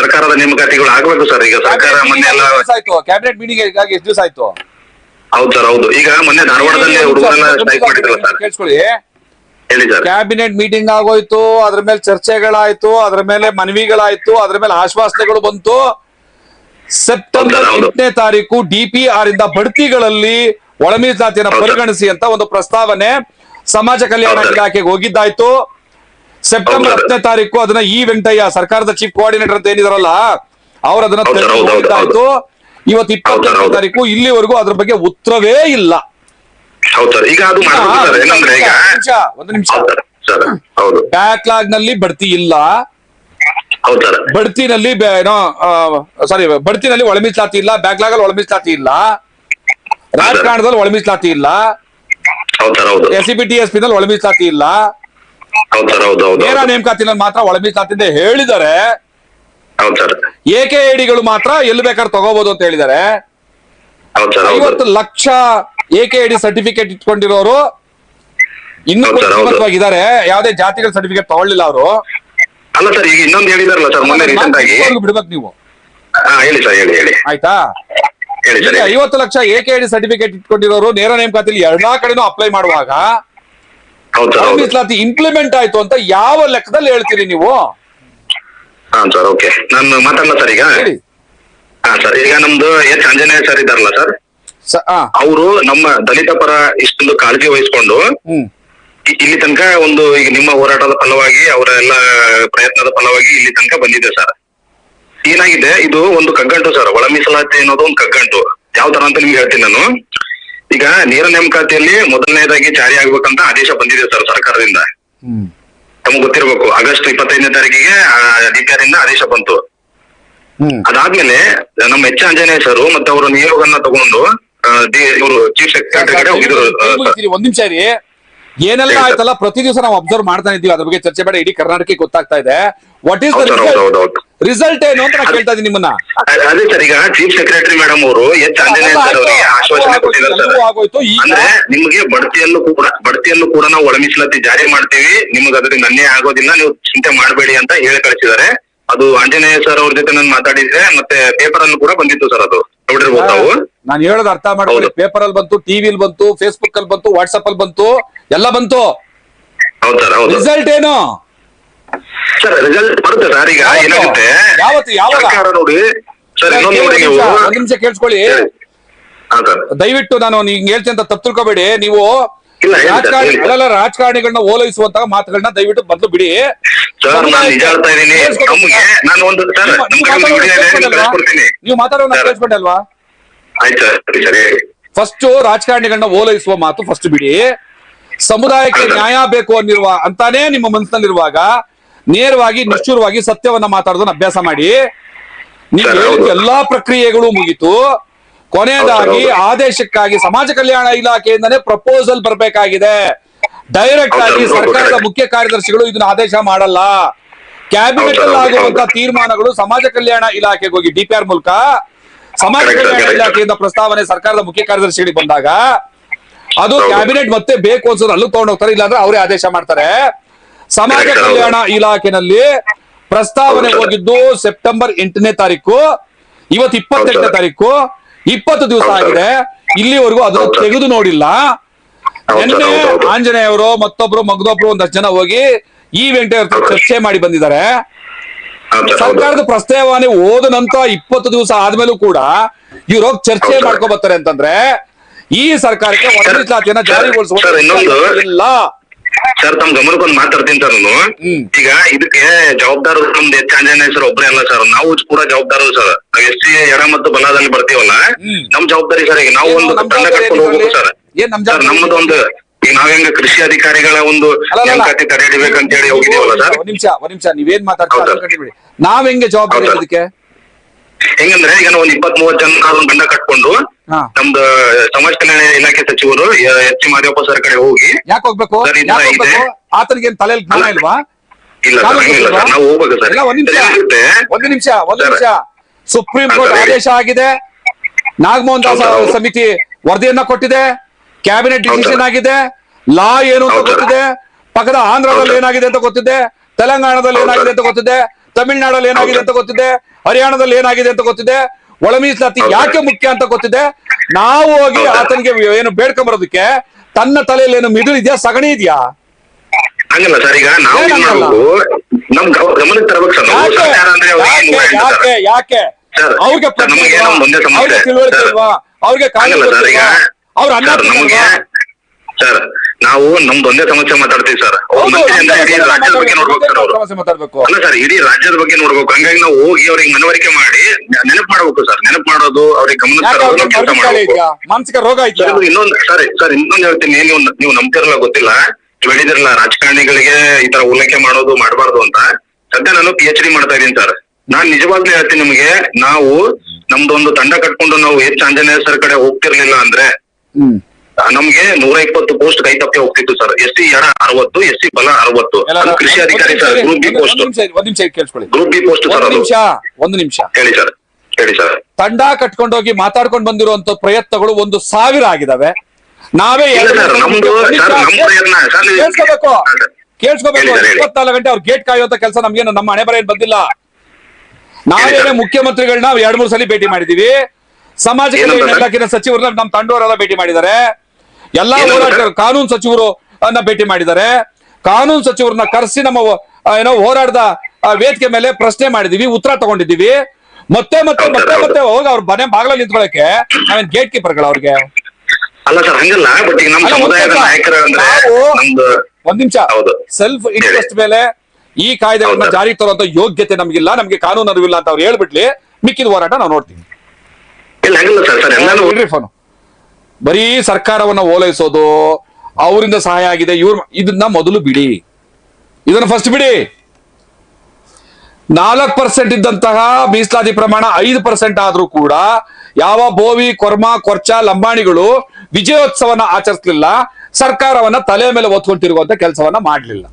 ಸರ್ಕಾರದ ನೇಮಕಾತಿಗಳು ಆಗಬೇಕು ಸರ್. ಈಗ ಸರ್ಕಾರ ಮೊನ್ನೆ ಎಲ್ಲ ಆಯ್ತು. ಕ್ಯಾಬಿನೆಟ್ ಮೀಟಿಂಗ್ ಆಗಿ ಎಷ್ಟು ದಿವಸ ಆಯ್ತು. ಹೌದು ಸರ್ ಹೌದು. ಈಗ ಮೊನ್ನೆ ಧಾರವಾಡದಲ್ಲಿ ಹುಡುಗರೆಲ್ಲ ಸ್ಟ್ರೈಕ್ ಮಾಡಿದ್ರಲ್ಲ ಸರ್. ಕೇಳಿಸ್ಕೊಳ್ಳಿ. ಹೇಳಿ ಸರ್. ಕ್ಯಾಬಿನೆಟ್ ಮೀಟಿಂಗ್ ಆಗೋಯ್ತು ಅದ್ರ ಮೇಲೆ ಚರ್ಚೆಗಳಾಯ್ತು ಅದ್ರ ಮೇಲೆ ಮನವಿಗಳಾಯ್ತು ಅದ್ರ ಮೇಲೆ ಆಶ್ವಾಸನೆಗಳು ಬಂತು. ಸೆಪ್ಟೆಂಬರ್. ಎಂಟನೇ ತಾರೀಕು ಡಿಪಿಆರ್ ಇಂದ ಬಡ್ತಿಗಳಲ್ಲಿ ಒಳ ಮೀಸಲಾತಿಯನ್ನ ಪರಿಗಣಿಸಿ ಅಂತ ಒಂದು ಪ್ರಸ್ತಾವನೆ ಸಮಾಜ ಕಲ್ಯಾಣ ಇಲಾಖೆಗೆ ಹೋಗಿದ್ದಾಯ್ತು. ಸೆಪ್ಟೆಂಬರ್. ಹತ್ತನೇ ತಾರೀಕು ಅದನ್ನ ಇ ವೆಂಕಟಯ್ಯ ಸರ್ಕಾರದ ಚೀಫ್ ಕೋಆರ್ಡಿನೇಟರ್ ಅಂತ ಏನಿದಾರಲ್ಲ ಅವ್ರ ಅದನ್ನ ತೆಗೆದು ಇವತ್ತು ಇಪ್ಪತ್ತೆರಡನೇ. ತಾರೀಕು ಇಲ್ಲಿವರೆಗೂ ಅದ್ರ ಬಗ್ಗೆ ಉತ್ತರವೇ ಇಲ್ಲ. ಈಗ ಅದು ಒಂದು ನಿಮಿಷ ಬ್ಯಾಕ್ಲಾಗ್ನಲ್ಲಿ ಬಡ್ತಿ ಇಲ್ಲ. ಬಡ್ತಿನಲ್ಲಿ ಏನೋ ಸಾರಿ ಬಡ್ತಿನಲ್ಲಿ ಒಳ ಇಲ್ಲ ಇಲ್ಲ ಬ್ಯಾಕ್ಲಾಗ್ ಅಲ್ಲಿ ಒಳ ಮೀಸಲಾತಿ ಇಲ್ಲ ರಾಜಕಾರಣದಲ್ಲಿ ಒಳ ಮೀಸಲಾತಿ ಇಲ್ಲ. S C B T S P ನಲ್ಲಿ ಒಳ ಮೀಸಲಾತಿ ಇಲ್ಲ. ಹೌದು ಸರ್ ಹೌದು ಹೌದು ನೇರ ನೇಮಕಾತಿನಲ್ಲಿ ಮಾತ್ರ ಒಳ ಮೀಸಲಾತಿ ಅಂತ ಹೇಳಿದ್ದಾರೆ ಹೌದು ಸರ್. ಐಡಿಗಳು ಮಾತ್ರ ಎಲ್ಲಿ ಬೇಕಾದ್ರೆ ತಗೋಬಹುದು ಅಂತ ಹೇಳಿದ್ದಾರೆ ಹೌದು ಸರ್ ಹೌದು ಐವತ್ತು ಲಕ್ಷ ಎಕೆ ಐಡಿ ಸರ್ಟಿಫಿಕೇಟ್ ಇಟ್ಕೊಂಡಿರೋರು ಇನ್ನೂ ಇದಾರೆ ಯಾವ್ದೇ ಹೌದು. ಜಾತಿಗಳ ಸರ್ಟಿಫಿಕೇಟ್ ತಗೊಳ್ಳಿಲ್ಲ ಅವರು. ಅಲ್ಲ ಸರ್ ಈಗ ಇನ್ನೊಂದು ಹೇಳಿದಾರಲ್ಲ ಸರ್ ಮೊನ್ನೆ ರೀಸೆಂಟ್ ಆಗಿ. ಬಿಡ್ಬೇಕು ನೀವು. ಹಾ ಹೇಳಿ ಸರ್ ಹೇಳಿ ಹೇಳಿ. ಆಯ್ತಾ? ಹೇಳಿ ಈಗ. ಐವತ್ತು ಲಕ್ಷ ಎಕೆ ಐಡಿ ಸರ್ಟಿಫಿಕೇಟ್ ಇಟ್ಕೊಂಡಿರೋರು ನೇರ ನೇಮಕಾತಿಯಲ್ಲಿ ಎಲ್ಲಾ ಕಡೆನೂ ಅಪ್ಲೈ ಮಾಡುವಾಗ ಮೀಸಲಾತಿ ಇಂಪ್ಲಿಮೆಂಟ್ ಆಯ್ತು ಅಂತ ಯಾವ ಲೆಕ್ಕದಲ್ಲಿ ಹೇಳ್ತೀರಿ ನೀವು? ಹಾ ಸರ್ ಓಕೆ. ನಾನು ಮಾತಾಡಲ್ಲ ಸರ್ ಈಗ? ಹಾ ಸರ್ ಈಗ ನಮ್ದು ಎಚ್ ಆಂಜನೇಯ ಸರ್ ಇದಾರಲ್ಲ ಸರ್? ಆ, ಅವರು ನಮ್ಮ ದಲಿತ ಪರ ಇಷ್ಟೊಂದು ಕಾಳಜಿ ವಹಿಸ್ಕೊಂಡು ಇಲ್ಲಿ ತನಕ ಒಂದು ಈಗ ನಿಮ್ಮ ಹೋರಾಟದ ಫಲವಾಗಿ ಅವರ ಎಲ್ಲ ಪ್ರಯತ್ನದ ಫಲವಾಗಿ ಇಲ್ಲಿ ತನಕ ಬಂದಿದೆ ಸರ್. ಏನಾಗಿದೆ ಇದು ಒಂದು ಕಗ್ಗಂಟು ಸರ್ ಒಳ ಮೀಸಲಾತಿ ಅನ್ನೋದು ಒಂದು ಕಗ್ಗಂಟು. ಯಾವ ತರ ಅಂತ ನಿಮ್ಗೆ ಹೇಳ್ತೀನಿ ನಾನು. ಈಗ ನೇರ ನೇಮಕಾತಿಯಲ್ಲಿ ಮೊದಲನೇದಾಗಿ ಜಾರಿ ಆಗ್ಬೇಕಂತ ಆದೇಶ ಬಂದಿದೆ ಸರ್ ಸರ್ಕಾರದಿಂದ. ಹ್ಮ್. ತಮಗೆ ಗೊತ್ತಿರಬೇಕು ಆಗಸ್ಟ್ ಇಪ್ಪತ್ತೈದನೇ ತಾರೀಕಿಗೆ ಡಿಪಿಆರ್ ಇಂದ ಆದೇಶ ಬಂತು. ಹ್ಮ್. ಅದಾದ್ಮೇಲೆ ನಮ್ಮ ಎಚ್ ಆಂಜನೇಯ ಸರ್ ಮತ್ತೆ ಅವರ ನಿಯೋಗನ್ನ ತಗೊಂಡು ಇವರು ಚೀಫ್ ಸೆಕ್ರೆಟರಿ ಕಡೆ ಹೋಗಿದ್ರು. ಸರ್. ಒಂದ್ ನಿಮಿಷ ರೀ ಏನೆಲ್ಲ ಆಯ್ತಲ್ಲ ಪ್ರತಿ ದಿವಸ ನಾವು ಅಬ್ಸರ್ವ್ ಮಾಡ್ತಾ ಇದ್ದೀವಿ. ಅದ್ರ ಬಗ್ಗೆ ಚರ್ಚೆ ಬೇಡ ಇಡೀ ಕರ್ನಾಟಕಕ್ಕೆ ಗೊತ್ತಾಗ್ತಾ ಇದೆ. ವಾಟ್ ಈಸ್ ದ ಹೌದು ಸರ್, ಹೌದು, ಹೌದು, ಹೌದು. ರಿಸಲ್ಟ್ ಏನು ಅಂತ ನಾನು ಕೇಳ್ತಾ ಇದ್ದೀನಿ ನಿಮ್ಮನ್ನ. ಅದೇ ಸರ್ ಈಗ ಚೀಫ್ ಸೆಕ್ರೆಟರಿ ಮೇಡಮ್ ಅವರು ಎಚ್ ಆಂಜನೇಯ ಸರ್ ಅವರಿಗೆ ಆಶ್ವಾಸನೆ ಕೊಟ್ಟಿದ್ದಾರೆ ಸರ್. ಆಗೋಯ್ತು. ಈಗ ಅಂದ್ರೆ ನಿಮಗೆ ಬಡ್ತಿಯನ್ನು ಕೂಡ ಬಡ್ತಿಯನ್ನು ಕೂಡ ನಾವು ಒಳ ಮೀಸಲಾತಿ ಜಾರಿ ಮಾಡ್ತೀವಿ. ನಿಮ್ಗೆ ಅದರಿಂದ ಅನ್ಯಾಯ ಆಗೋದಿಲ್ಲ ನೀವು ಚಿಂತೆ ಮಾಡಬೇಡಿ ಅಂತ ಹೇಳಿ ಕಳಿಸಿದ್ದಾರೆ. ಅದು ಆಂಜನೇಯ ಸರ್ ಅವ್ರ ಜೊತೆ ನಾನು ಮಾತಾಡಿದ್ರೆ ಮತ್ತೆ ಪೇಪರ್ ಅನ್ನು ಕೂಡ ಬಂದಿತ್ತು ಸರ್ ಅದು. ನೋಡಿರ್ಬೋದು ನಾವು ನಾನು ಹೇಳೋದು ಅರ್ಥ ಮಾಡ್ಕೊಳ್ಳಿ. ಹೌದು. ಪೇಪರ್ ಅಲ್ಲಿ ಬಂತು ಟಿವಿಲ್ ಬಂತು ಫೇಸ್ಬುಕ್ ಅಲ್ಲಿ ಬಂತು ವಾಟ್ಸ್ಆಪ್ ಅಲ್ಲಿ ಬಂತು ಎಲ್ಲ ಬಂತು. ಹೌದು ಸರ್ ಹೌದು. ರಿಸಲ್ಟ್ ಏನು? ಸರ್ ರಿಸಲ್ಟ್ ಬರುತ್ತೆ ಸರ್. ಈಗ? ಏನಾಗುತ್ತೆ? ಯಾವತ್ತು? ಯಾವಾಗ? ಸರ್ಕಾರ ನೋಡಿ. ಸರ್ ಇನ್ನೊಂದು ನೋಡಿ ನೀವು ನಿಮಿಷ, ಒಂದ್ ನಿಮಿಷ ಕೇಳಿಸ್ಕೊಳ್ಳಿ. ಹಾ ಸರ್. ದಯವಿಟ್ಟು ನಾನು ಹಿಂಗ್ ಹೇಳ್ತೀನಿ ಅಂತ ತಪ್ಪು ತಿಳ್ಕೊಬೇಡಿ. ನೀವು ಇಲ್ಲ, ಹೇಳಿ ಸರ್, ರಾಜಕಾರಣಿ ಹೇಳಿ ಸರ್. ಅಲ್ಲಲ್ಲ ರಾಜಕಾರಣಿಗಳನ್ನ ಓಲೈಸುವಂತ ಮಾತುಗಳನ್ನ ದಯವಿಟ್ಟು ಬದಲು ಬಿಡಿ. ಸರ್ ನಾನು ನಿಜ ಹೇಳ್ತಾ ಇದ್ದೀನಿ. ನಮ್ಗೆ ನಾನು ಒಂದು ಸರ್ ನೀವು- ನಮ್ ನೀವು ಕಡೆ ಒಂದು ಮಾತಾಡೋದನ್ನ ವಿಡಿಯೋ ಇದೆ ನಿಮ್ಗೆ ಕೇಳಿಸ್ಕೊಂಡಲ್ವಾ? ನೀವು ಮಾತಾಡೋಣ ಸರ್. ಕೇಳಿಸ್ಕೊಂಡಲ್ವಾ ಆಯ್ತು ಸರ್ ಸರಿ ಸರಿ ಫಸ್ಟ್ ರಾಜಕಾರಣಿಗಳನ್ನ ಓಲೈಸುವ ಮಾತು ಫಸ್ಟ್ ಬಿಡಿ. ಸಮುದಾಯಕ್ಕೆ ನ್ಯಾಯ ಬೇಕು ಅನ್ನಿರುವ ಅಂತಾನೆ ನಿಮ್ಮ ಮನಸ್ಸಿನಲ್ಲಿರುವಾಗ ನೇರವಾಗಿ ನಿಷ್ಠುರವಾಗಿ ಸತ್ಯವನ್ನ ಮಾತಾಡೋದನ್ನ ಅಭ್ಯಾಸ ಮಾಡಿ. ನೀವು ಹೇಳಿದ ಎಲ್ಲಾ ಪ್ರಕ್ರಿಯೆಗಳು ಮುಗಿತು. ಕೊನೆಯದಾಗಿ. ಆದೇಶಕ್ಕಾಗಿ ಸಮಾಜ ಕಲ್ಯಾಣ ಇಲಾಖೆಯಿಂದನೇ ಪ್ರಪೋಸಲ್ ಬರಬೇಕಾಗಿದೆ. ಡೈರೆಕ್ಟ್ ಆಗಿ ಸರ್ಕಾರದ ಮುಖ್ಯ ಕಾರ್ಯದರ್ಶಿಗಳು ಇದನ್ನ ಆದೇಶ ಮಾಡಲ್ಲ. ಕ್ಯಾಬಿನೆಟ್ ಅಲ್ಲಿ ಆಗುವಂತ. ತೀರ್ಮಾನಗಳು ಸಮಾಜ ಕಲ್ಯಾಣ ಇಲಾಖೆಗೆ ಹೋಗಿ ಡಿಪಿಆರ್ ಮೂಲಕ. ಸಮಾಜ ಕಲ್ಯಾಣ ಇಲಾಖೆಯಿಂದ ಪ್ರಸ್ತಾವನೆ ಸರ್ಕಾರದ ಮುಖ್ಯ ಕಾರ್ಯದರ್ಶಿಗಳಿಗೆ ಬಂದಾಗ ಅದು ಕ್ಯಾಬಿನೆಟ್ ಮತ್ತೆ ಬೇಕು ಅನ್ಸೋದು ಅಲ್ಲೂ ತಗೊಂಡೋಗ್ತಾರೆ ಇಲ್ಲಾಂದ್ರೆ ಅವರೇ ಆದೇಶ ಮಾಡ್ತಾರೆ. ಸಮಾಜ ಕಲ್ಯಾಣ ಇಲಾಖೆನಲ್ಲಿ ಪ್ರಸ್ತಾವನೆ ಹೋಗಿದ್ದು ಸೆಪ್ಟೆಂಬರ್ ಎಂಟನೇ ತಾರೀಕು ಇವತ್ತು ಇಪ್ಪತ್ತೆಂಟನೇ. ತಾರೀಕು ಇಪ್ಪತ್ತು ದಿವಸ. ಆಗಿದೆ. ಇಲ್ಲಿವರೆಗೂ ಅದನ್ನು ತೆಗೆದು ನೋಡಿಲ್ಲ. ನಿನ್ನೆ. ಆಂಜನೇಯ ಅವರು ಮತ್ತೊಬ್ರು ಮಗದೊಬ್ರು ಒಂದಷ್ಟು ಜನ ಹೋಗಿ ಈ ವೆಂಕಟೇಶ್ವರ ಚರ್ಚೆ ಮಾಡಿ ಬಂದಿದ್ದಾರೆ. ಸರ್ಕಾರದ ಪ್ರಸ್ತಾವನೆ ಓದ ನಂತರ ಇಪ್ಪತ್ತು ದಿವಸ ಆದ್ಮೇಲೂ ಕೂಡ ಇವ್ರು ಹೋಗಿ ಚರ್ಚೆ ಮಾಡ್ಕೊಬರ್ತಾರೆ ಮಾಡ್ಕೊ ಬರ್ತಾರೆ ಅಂತಂದ್ರೆ ಈ ಸರ್ಕಾರಕ್ಕೆ ಒಂದು ಜಾರಿಗೊಳಿಸುವ ಇಲ್ಲ ಸರ್ ಗಮನಕ್ಕೆ ಗಮನಕ್ಕೊಂದು ಮಾತಾಡ್ತೀನಿ ಸರ್ ನಾನು ಹ್ಮ್. ಈಗ ಇದಕ್ಕೆ ಜವಾಬ್ದಾರರು ನಮ್ದು ಎಚ್ ಆಂಜನೇಯ ಸರ್ ಒಬ್ಬರೇ ಅಲ್ಲ ಸರ್ ನಾವು ಕೂಡ ಜವಾಬ್ದಾರರು ಸರ್ ನಾವ್ ಎಸ್ ಸಿ ಎಡ ಮತ್ತು ಬಲದಲ್ಲಿ ಬರ್ತೀವಲ್ಲ ಹ್ಮ್. ನಮ್ ಜವಾಬ್ದಾರಿ ಸರ್ ಈಗ ನಾವು ಒಂದು ತಂಡ ಕಟ್ಕೊಂಡು ಹೋಗ್ಬೇಕು ಸರ್ ಏನ್ ನಮ್ ಸರ್ ನಮ್ಮದು ಒಂದು ಈಗ ನಾವ್ ಹೆಂಗ ಕೃಷಿ ಅಧಿಕಾರಿಗಳ ಒಂದು ಅಲ್ಲಲ್ಲ. ನೇಮಕಾತಿ ತಡೆ ಹಿಡಿಬೇಕಂತ ಹೇಳಿ ಹೋಗಿದೀವಲ್ಲ ಸರ್ ಒಂದ್ ನಿಮಿಷ ಒಂದ್ ನಿಮಿಷ ನೀವೇನ್ ಮಾತಾಡ್ತೀರಾ ಹೌದು. ಅದನ್ನ ಕಂಡಿಡ್ಬಿಡಿ. ನಾವ್ ಹೆಂಗೆ ಜವಾಬ್ದಾರಿ ಹೌದು. ಇದಕ್ಕೆ ಹೆಂಗಂದ್ರೆ ಈಗ ನಾವು ಒಂದ್ ಇಪ್ಪತ್ ಮೂವತ್ ಜನ ಒಂದು ತಂಡ ಕಟ್ಕೊಂಡು ಹಾ. ನಮ್ದು ಸಮಾಜ ಕಲ್ಯಾಣ ಇಲಾಖೆ ಸಚಿವರು ಎಚ್ ಸಿ ಮಾದೇವಪ್ಪ ಸರ್ ಕಡೆ ಹೋಗಿ ಯಾಕೆ ಹೋಗ್ಬೇಕು ಸರ್, ಹೋಗ್ಬೇಕು. ಆತನಿಗೆ ತಲೆಯಲ್ಲಿ ಜ್ಞಾನ ಅಲ್ಲ. ಇಲ್ವಾ ಇಲ್ಲ ಸರ್ ಕಾನೂನು ಹಂಗಿಲ್ಲ ಗೊತ್ತಿಲ್ವಾ? ಸರ್ ನಾವು ಹೋಗ್ಬೇಕು ಸರ್ ಇಲ್ಲ, ಒಂದ್ ನಿಮಿಷ ಒಂದ್ ಆಗುತ್ತೆ. ಒಂದು ನಿಮಿಷ ಒಂದು ಸರ್. ನಿಮಿಷ ಸುಪ್ರೀಂ ಕೋರ್ಟ್ ಸರ್. ಆದೇಶ ಆಗಿದೆ ನಾಗಮೋಹನ್ ದಾಸ್ ಹೌದು, ಹೌದು. ಸಮಿತಿ ವರದಿಯನ್ನ ಕೊಟ್ಟಿದೆ ಕ್ಯಾಬಿನೆಟ್ ಹೌದು, ಡಿಸಿಷನ್ ಸರ್. ಆಗಿದೆ ಲಾ ಏನು ಅಂತ ಹೌದು, ಸರ್. ಗೊತ್ತಿದೆ ಪಕ್ಕದ ಆಂಧ್ರದಲ್ಲಿ ಹೌದು, ಸರ್. ಏನಾಗಿದೆ ಅಂತ ಗೊತ್ತಿದೆ ತೆಲಂಗಾಣದಲ್ಲಿ ಹೌದು, ಏನಾಗಿದೆ ಸರ್. ಅಂತ ಗೊತ್ತಿದೆ ತಮಿಳ್ನಾಡಲ್ಲಿ ಏನಾಗಿದೆ ಅಂತ ಗೊತ್ತಿದೆ? ಹರಿಯಾಣದಲ್ಲಿ ಏನಾಗಿದೆ ಅಂತ ಗೊತ್ತಿದೆ? ಒಳ ಮೀಸಲಾತಿ ಯಾಕೆ ಮುಖ್ಯ ಅಂತ ಗೊತ್ತಿದೆ? ನಾವು ಹೋಗಿ ಆತನಿಗೆ ಏನು ಬೇಡ್ಕೊಂಬರೋದಕ್ಕೆ ತನ್ನ ತಲೆಯಲ್ಲಿ ಏನು ಮಿದುಳು ಇದೆಯಾ ಸಗಣಿ ಇದೆಯಾ? ಹಂಗಲ್ಲ ಸರ್ ಈಗ ನಾವು ನಮ್ ಗವ- ಗಮನಕ್ಕೆ ತರಬೇಕು ಸರ್ ನಾವು ಯಾಕೆ? ಅವ್ರಿಗೆ ಯಾಕೆ? ಅವ್ರಿಗೆ. ಅವ್ರಿಗೆ ತಿಳುವಳಿಕೆ ಸರ್, ಇಲ್ವಾ? ಅವ್ರಿಗೆ ಅವ್ರ ಅನ್ನ ಸರ್ ನಾವು ನಮ್ದು ಒಂದೇ ಸಮಸ್ಯೆ ಮಾತಾಡ್ತೀವಿ ಸರ್ ಹೌದು, ರಾಜ್ಯದ ಬಗ್ಗೆ ನೋಡ್ಬೇಕು ಸರ್ ಅವರು. ಸಮಸ್ಯೆ ಮಾತಾಡ್ಬೇಕು. ಅಲ್ಲ ಸರ್ ಇಡೀ ರಾಜ್ಯದ ಬಗ್ಗೆ ನೋಡ್ಬೇಕು. ಹಂಗಾಗಿ ನಾವು ಹೋಗಿ ಅವ್ರಿಗೆ ಮನವರಿಕೆ ಮಾಡಿ ನೆನಪು ಮಾಡ್ಬೇಕು ಸರ್ ನೆನಪು ಮಾಡೋದು ಅವ್ರಿಗೆ ಗಮನ ಯಾಕೆ ತರೋದು ಅವ್ರಿಗೆ ಕೆಲಸ ಮರಳು ಮಾಡ್ಬೇಕು. ಇದೆಯಾ? ಮಾನಸಿಕ ರೋಗ ಇದೆಯಾ? ಇನ್ನೊಂದು ಸರ್ ಸರ್ ಇನ್ನೊಂದು ಹೇಳ್ತೀನಿ. ನೀವು ನೀವು ನಂಬ್ತಿರಲ್ಲ ಗೊತ್ತಿಲ್ಲ? ನೀವು ಹೇಳಿದಿರಲ್ಲ ರಾಜಕಾರಣಿಗಳಿಗೆ ಈ ತರ ಉಲ್ಲೇಖ ಮಾಡೋದು ಮಾಡಬಾರ್ದು ಅಂತ. ಸದ್ಯ ನಾನು ಪಿ ಎಚ್ ಡಿ ಮಾಡ್ತಾ ಇದ್ದೀನಿ ಸರ್ ನಾನ್ ನಿಜವಾಗ್ಲೂ ಹೇಳ್ತೀನಿ ನಿಮಗೆ ನಾವು ನಮ್ದೊಂದು ತಂಡ ಕಟ್ಕೊಂಡು ನಾವು ಎಚ್ ಆಂಜನೇಯ ಸರ್ ಕಡೆ ಹೋಗ್ತಿರ್ಲಿಲ್ಲ ಅಂದ್ರೆ ಹ್ಮ್. ನಮ್ಗೆ ನೂರ ಇಪ್ಪತ್ತು ಪೋಸ್ಟ್ ಕೈ ತಪ್ಪಿ ಹೋಗ್ತಿತ್ತು ಸರ್ ಎಸ್ ಸಿ ಎಡ ಅರವತ್ತು ಎಸ್ ಸಿ ಬಲ ಅರವತ್ತು. ಕೃಷಿ ಅಧಿಕಾರಿ ಸರ್ ಗ್ರೂಪ್ ಬಿ ಪೋಸ್ಟ್ ಒಂದ್ ನಿಮಿಷ ಕೇಳಿಸ್ಕೊಳ್ಳಿ. ಗ್ರೂಪ್ ಬಿ ಪೋಸ್ಟ್ ಸರ್ ಒಂದು ನಿಮಿಷ ಒಂದು ನಿಮಿಷ. ಹೇಳಿ ಸರ್ ಹೇಳಿ ಸರ್ ತಂಡ ಕಟ್ಕೊಂಡೋಗಿ ಮಾತಾಡ್ಕೊಂಡು ಬಂದಿರುವಂತ ಪ್ರಯತ್ನಗಳು ಒಂದು ಸಾವಿರ ಆಗಿದಾವೆ. ನಾವೇ ಕೇಳಿಸ್ಕೋಬೇಕು. ಕೇಳಿಸ್ಕೋಬೇಕು. ಇಪ್ಪತ್ನಾಲ್ಕು ಗಂಟೆ ಅವ್ರ ಗೇಟ್ ಕಾಯುವಂತ ಕೆಲಸ ನಮ್ಗೇನು ನಮ್ಮ ಹಣೆ ಬರ ಏನ್ ಬಂದಿಲ್ಲ. ನಾವೇನೇ. ಮುಖ್ಯಮಂತ್ರಿಗಳನ್ನ ಎರಡ್ ಮೂರು ಸಲ ಭೇಟಿ ಮಾಡಿದೀವಿ. ಸಮಾಜ ಕಲ್ಯಾಣ ಇಲಾಖೆ ಇಲಾಖೆಯ ಸಚಿವರನ್ನ ನಮ್ಮ ತಂಡವರೆಲ್ಲ ಭೇಟಿ ಮಾಡಿದ್ದಾರೆ. ಎಲ್ಲಾ ಹೋರಾಟಗಾರರು ಕಾನೂನು ಸಚಿವರು ಅನ್ನ ಭೇಟಿ ಮಾಡಿದ್ದಾರೆ. ಕಾನೂನು ಸಚಿವರನ್ನ ಕರೆಸಿ ನಮ್ಮ ಏನೋ ಹೋರಾಟದ ವೇದಿಕೆ ಮೇಲೆ ಪ್ರಶ್ನೆ ಮಾಡಿದೀವಿ ಉತ್ತರ ತಗೊಂಡಿದ್ದೀವಿ. ಮತ್ತೆ ಮತ್ತೆ ಮತ್ತೆ ಮತ್ತೆ ಹೋಗಿ ಅವ್ರ ಮನೆ ಬಾಗಿಲಲ್ಲಿ ನಿಂತ್ಕೊಳಕ್ಕೆ ನಾವೇನ್ ಗೇಟ್ ಕೀಪರ್ಗಳ ಅವ್ರಿಗೆ? ಅಲ್ಲ ಸರ್ ಹಂಗಲ್ಲ ಬಟ್ ಈಗ ನಮ್ಮ ಒಂದ್ ಸಮುದಾಯದ ನಿಮಿಷ. ನಾಯಕರು ಅಂದ್ರೆ ನಾವು- ನಮ್ದು ಒಂದ್ ನಿಮಿಷ. ಸೆಲ್ಫ್ ಇಂಟ್ರೆಸ್ಟ್ ಮೇಲೆ ಈ ಕಾಯ್ದೆಗಳನ್ನ. ಜಾರಿಗೆ ತರುವಂತ ಯೋಗ್ಯತೆ ನಮಗಿಲ್ಲ ನಮ್ಗೆ ಕಾನೂನು ಅರಿವಿಲ್ಲ ಅಂತ ಅವ್ರು ಹೇಳ್ಬಿಡ್ಲಿ ಮಿಕ್ಕಿದ ಹೋರಾಟ ನಾವು ನೋಡ್ತೀವಿ. ಇಲ್ಲ ಹಂಗಲ್ಲ ಸರ್ ಸರ್ ಎಲ್ಲಾನು ಫೋನು ಬರೀ ಸರ್ಕಾರವನ್ನ ಓಲೈಸೋದು, ಅವರಿಂದ ಸಹಾಯ ಆಗಿದೆ, ಇವ್ರ ಇದನ್ನ ಮೊದಲು ಬಿಡಿ. ಇದನ್ನ ಫಸ್ಟ್ ಬಿಡಿ. ನಾಲ್ಕು ಪರ್ಸೆಂಟ್ ಇದ್ದಂತಹ ಮೀಸಲಾತಿ ಪ್ರಮಾಣ ಐದು ಪರ್ಸೆಂಟ್ ಆದ್ರೂ ಕೂಡ ಯಾವ ಬೋವಿ, ಕೊರ್ಮ, ಕೊರ್ಚ, ಲಂಬಾಣಿಗಳು ವಿಜಯೋತ್ಸವನ ಆಚರಿಸಲಿಲ್ಲ, ಸರ್ಕಾರವನ್ನ ತಲೆ ಮೇಲೆ ಒತ್ಕೊಂತಿರುವಂತ ಕೆಲಸವನ್ನ ಮಾಡಲಿಲ್ಲ.